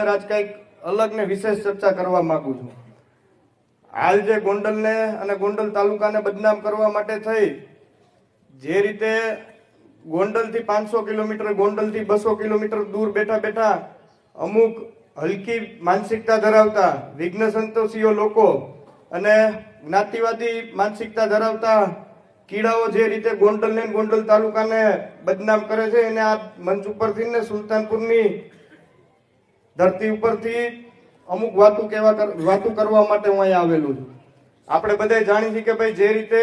આજ કંઈક અલગ ને વિશેષ ચર્ચા કરવા માંગુ છું. હાલ જે ગોંડલને અને ગોંડલ તાલુકાને બદનામ કરવા માટે થઈ, જે રીતે ગોંડલથી પાંચસો કિલોમીટર, ગોંડલથી બસો કિલોમીટર દૂર બેઠા બેઠા અમુક હલકી માનસિકતા ધરાવતા, વિઘ્ન સંતોષીઓ લોકો અને જ્ઞાતિવાદી માનસિકતા ધરાવતા કીડાઓ જે રીતે ગોંડલને ગોંડલ તાલુકાને બદનામ કરે છે, એને આ મંચ ઉપરથી ને સુલતાનપુરની ધરતી ઉપરથી અમુક વાતો કર- વાતો કરવા માટે હું અહીંયા આવેલું છું. આપણે બધા જાણી છીએ કે ભાઈ જે રીતે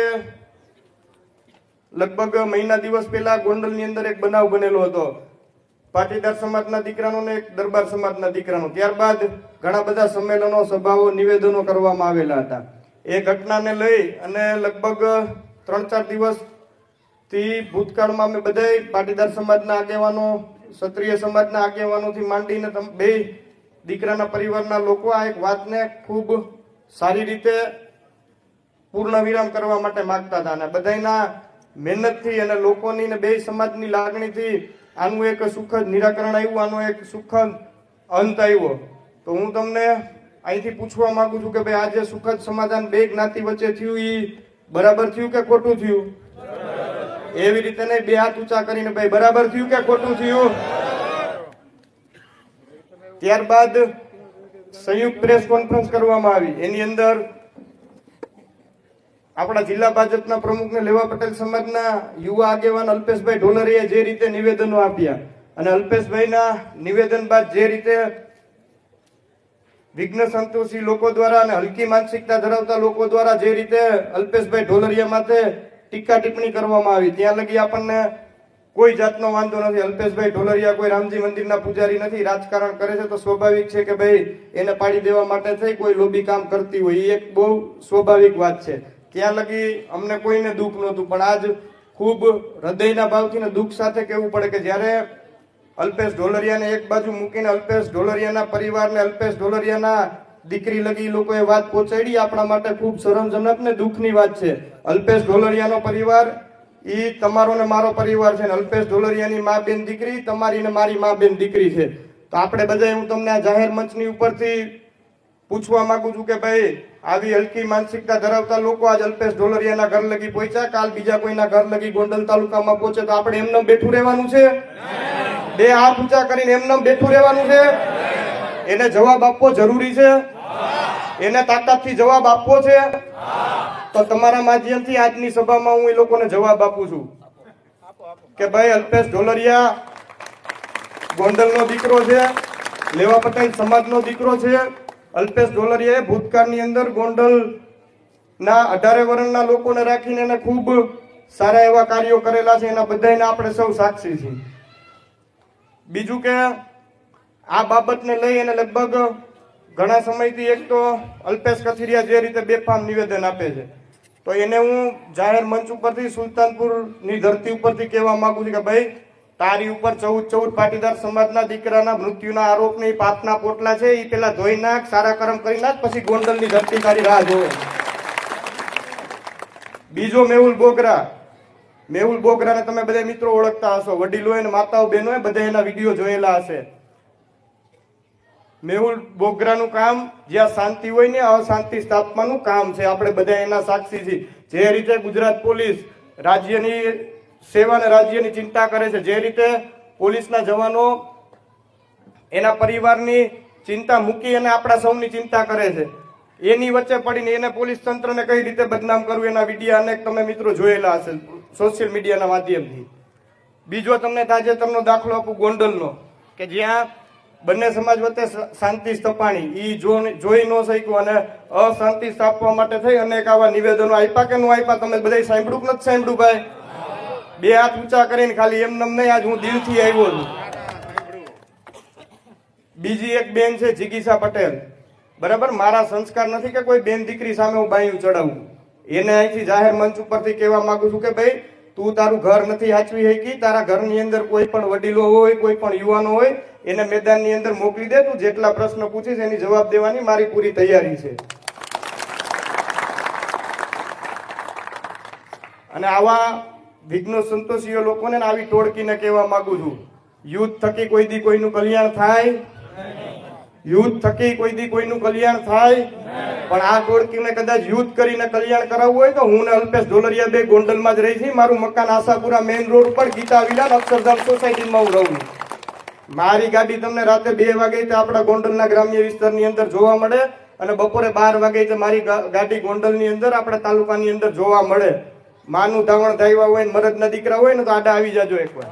લગભગ મહિના દિવસ પહેલા ગોંડલની અંદર એક બનાવ બનેલો હતો. પાટીદાર સમાજના દીકરાનો ને એક દરબાર સમાજના દીકરાનો. ત્યારબાદ ઘણા બધા સંમેલનો, સભાઓ, નિવેદનો કરવામાં આવેલા હતા. એ ઘટનાને લઈ અને લગભગ ત્રણ ચાર દિવસથી ભૂતકાળમાં અમે બધાય પાટીદાર સમાજના આગેવાનો ક્ષત્રિય સમાજના આગેવાનોથી માંડીને તમ- બે દીકરાના પરિવારના લોકો આ એક વાતને ખૂબ સારી રીતે પૂર્ણ વિરામ કરવા માટે માંગતા હતા અને બધાયના મહેનતથી અને લોકોની ને બે સમાજની લાગણીથી આનું એક સુખદ નિરાકરણ આવ્યું, આનો એક સુખદ અંત આવ્યો. તો હું તમને અહીંથી પૂછવા માંગુ છું કે ભાઈ આજે સુખદ સમાધાન બે જ્ઞાતિ વચ્ચે થયું એ બરાબર થયું કે ખોટું થયું? એવી રીતે નહીં, બે હાથ ઊંચા કરીને ભાઈ બરાબર થયું કે ખોટું થયું? ત્યારબાદ સંયુક્ત પ્રેસ કોન્ફરન્સ કરવામાં આવી. એની અંદર આપણા જિલ્લા ભાજપના પ્રમુખને લેવા પટેલ સમાજના યુવા આગેવાન અલ્પેશભાઈ ઢોલરીએ જે રીતે નિવેદનો આપ્યા અને અલ્પેશભાઈના નિવેદન બાદ જે રીતે વિઘ્ન સંતોષી લોકો દ્વારા અને હલકી માનસિકતા ધરાવતા લોકો દ્વારા જે રીતે અલ્પેશભાઈ ઢોલરિયા માથે ટીકા ટિપ્પણી કરવામાં આવી. ત્યાં લગી આપણને કોઈ જાતનો વાંધો નથી. અલ્પેશભાઈ ઢોલરિયા કોઈ રામજી મંદિરના પૂજારી નથી. રાજકારણ કરે છે તો સ્વાભાવિક છે કે ભાઈ એને પાડી દેવા માટે થઈ કોઈ લોબી કામ કરતી હોય. એ એક બહુ સ્વાભાવિક વાત છે. ત્યાં લગી અમને કોઈને દુઃખ નહોતું. પણ આજ ખૂબ હૃદયના ભાવથી દુઃખ સાથે કહેવું પડે કે જ્યારે અલ્પેશ ઢોલરિયાને એક બાજુ મૂકીને અલ્પેશ ઢોલરિયાના પરિવારને અલ્પેશ ઢોલરિયાના દીકરી લગી લોકોએ વાત પહોંચાડી. આપણા માટે ખૂબ શરમજનક ને દુઃખની વાત છે. અલ્પેશ ઢોલરિયાનો પરિવાર એ તમારો ને મારો પરિવાર છે ને અલ્પેશ ઢોલરિયાની મા બેન દીકરી, તમારી ને મારી મા બેન દીકરી છે. તો આપણે બધા હું તમને આ જાહેર મંચની ઉપરથી પૂછવા માંગુ છું કે ભાઈ, આવી હલકી માનસિકતા ધરાવતા લોકો આજ અલ્પેશ ઢોલરિયાના ઘર લગી પહોંચ્યા, કાલ બીજા કોઈના ઘર લગી ગોંડલ તાલુકામાં પહોંચે તો આપણે એમને બેઠું રહેવાનું છે? બે હાથ ઊંચા કરીને એમને બેઠું રહેવાનું છે? એને જવાબ આપવો જરૂરી છે? એને તાકાતથી જવાબ આપવો છે? તો તમારા માધ્યમથી આજની સભામાં હું એ લોકોને જવાબ આપું છું. કે ભાઈ, અલ્પેશ ઢોલરિયા, ગોંડલનો દીકરો છે, લેવા પટેલ સમાજનો દીકરો છે. અલ્પેશ ઢોલરિયાએ ભૂતકાળની અંદર ગોંડલ ના અઢારે વર્ણના લોકોને રાખીને એને ખૂબ સારા એવા કાર્યો કરેલા છે. એના બધાને આપણે સૌ સાક્ષી છીએ. બીજું કે આ બાબતને લઈ અને લગભગ ઘણા સમયથી એક તો અલ્પેશ કથિરિયા જે રીતે બેફામ નિવેદન આપે છે. તો એને હું જાહેર મંચ ઉપરથી સુલતાનપુરની ધરતી ઉપરથી કહેવા માંગુ છું કે ભાઈ, તારી ઉપર ચૌદ ચૌદ પાટીદાર સમાજના દીકરાના મૃત્યુના આરોપને એ પાપના પોટલા છે એ પેલા ધોઈ નાખ, સારા કરમ કરી નાખ, પછી ગોંડલની ધરતી તારી રાહ જોવે. બીજો મેહુલ બોગરા. મેહુલ બોગરાને તમે બધા મિત્રો ઓળખતા હશો. વડીલો અને માતાઓ બહેનો બધા એના વીડિયો જોયેલા હશે. મેહુલ બોગરાનું કામ, જ્યાં શાંતિ હોય ને અશાંતિ સ્થાપવાનું કામ છે. આપણે બધા એના સાક્ષી છીએ. જે રીતે ગુજરાત પોલીસ રાજ્યની સેવા અને રાજ્યની ચિંતા કરે છે, જે રીતે પોલીસના જવાનો એના પરિવારની ચિંતા મૂકી અને આપણા સૌની ચિંતા કરે છે. એની વચ્ચે પડીને એને પોલીસ તંત્રને કઈ રીતે બદનામ કરવું એના વીડિયો અનેક તમે મિત્રો જોયેલા હશે સોશિયલ મીડિયાના માધ્યમથી. બીજો તમને તાજેતરનો દાખલો આપું ગોંડલનો, કે જ્યાં બંને સમાજ વચ્ચે શાંતિ સ્થપાણી. એ જોઈ ન શક્યું અને અશાંતિ સ્થાપવા માટે થઈ અનેક આવા નિવેદનો આપ્યા કે ન આપ્યા તમે બધા સાંભળ્યું નથી સાંભળ્યું ભાઈ? બે હાથ ઊંચા કરીને ખાલી એમ નમ નહીં, આજ હું દિલથી આવ્યો છું. બીજી એક બેન છે, જિગીસા પટેલ. બરાબર? મારા સંસ્કાર નથી કે કોઈ બેન દીકરી સામે હું બાયું ચડાવું. એને અહીંથી જાહેર મંચ ઉપરથી કહેવા માંગુ છું કે ભાઈ તું તારું ઘર નથી હાચવી શકી તારા ઘરની અંદર કોઈ પણ વડીલો હોય, કોઈ પણ યુવાનો હોય, એને મેદાનની અંદર મોકલી દે, તું જેટલા પ્રશ્ન પૂછીશ એની જવાબ દેવાની મારી પૂરી તૈયારી છે. અને આવા વિઘ્નો સંતોષીઓ લોકોને આવી ટોળકીને કહેવા માંગુ છું. યુદ્ધ થકી કોઈ દી કોઈનું કલ્યાણ થાય? યુદ્ધ થકી કોઈ દી કોઈનું કલ્યાણ થાય? પણ આ ટોળકીને કદાચ યુદ્ધ કરીને કલ્યાણ કરાવવું હોય તો હું અલ્પેશ ઢોલરિયા બે ગોંડલમાં જ રહી છે મારું મકાન આશાપુરા મેઇન રોડ ઉપર, ગીતા વિલાન અક્ષરધામ સોસાયટીમાં હું રહું. મારી ગાડી તમને રાતે બે વાગે તે આપણા ગોંડલના ગ્રામ્ય વિસ્તારની અંદર જોવા મળે અને બપોરે બાર વાગે તે મારી ગાડી ગોંડલની અંદર આપણા તાલુકાની અંદર જોવા મળે. માનું ધાવણ ધાવ્યા હોય મરદના દીકરા હોય ને તો આડા આવી જાજો એકવાર.